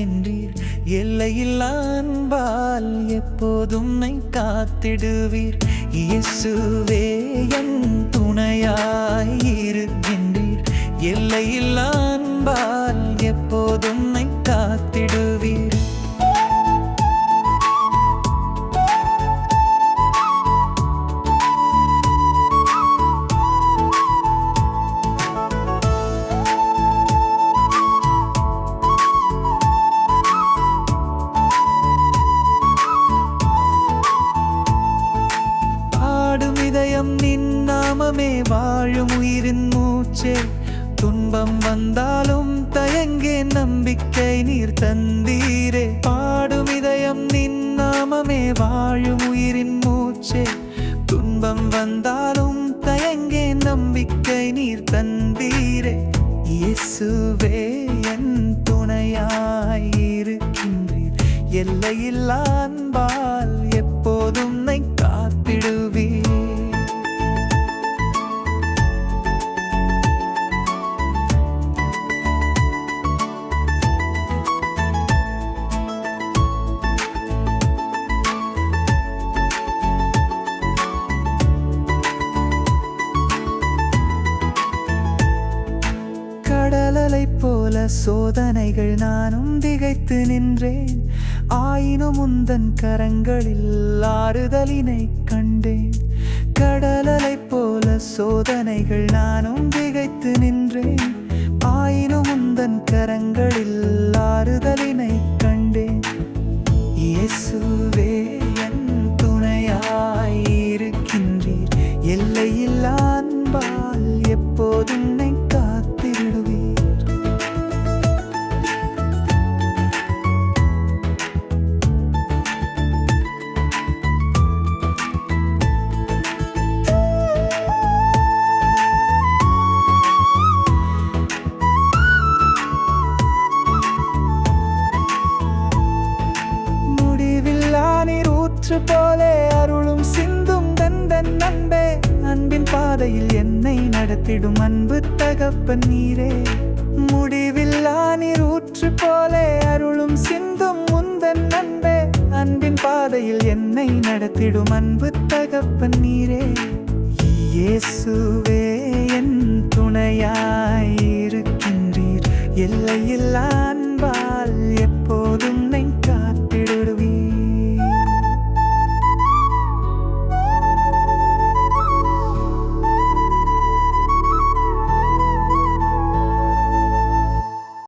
இருக்கின்றீர் எல்லையில்லா அன்பால் எப்போதும் உன்னை காத்திடுவீர். இயேசுவே என் துணையாய் இருக்கின்றீர். எல்லையில்லா அன்பால் எப்போதும் உன்னை காத்திடுவீர். வாழும் உயிரின் மூச்சே. துன்பம் வந்தாலும் தயங்கே நம்பிக்கை நீர் தந்தீரே. பாடும் இதயம் நின் நாமமே வாழும் உயிரின் மூச்சே. துன்பம் வந்தாலும் தயங்கே நம்பிக்கை நீர் தந்தீரே. இயேசுவே என் துணையாயிருக்கின்றீர் எல்லையில்லான் சோதனைகள் நானும் திகைத்து நின்றேன். ஆயினும் உந்தன் கரங்களில் ஆறுதலினை கண்டேன். கடலலை போல சோதனைகள் நானும் திகைத்து நின்றேன். காற்று போலே அருளும் சிந்தும் தந்தன் அன்பே. அன்பின் பாதையில் என்னை நடத்திடும் அன்பு தகப்பன் நீரே. முடிவில்லா நீர் ஊற்று போலே அருளும் சிந்தும் முந்தன் அன்பே. அன்பின் பாதையில் என்னை நடத்திடும் அன்பு தகப்பன் நீரே. இயேசுவே என் துணையாயிருக்கின்றீர். எல்லையில்லா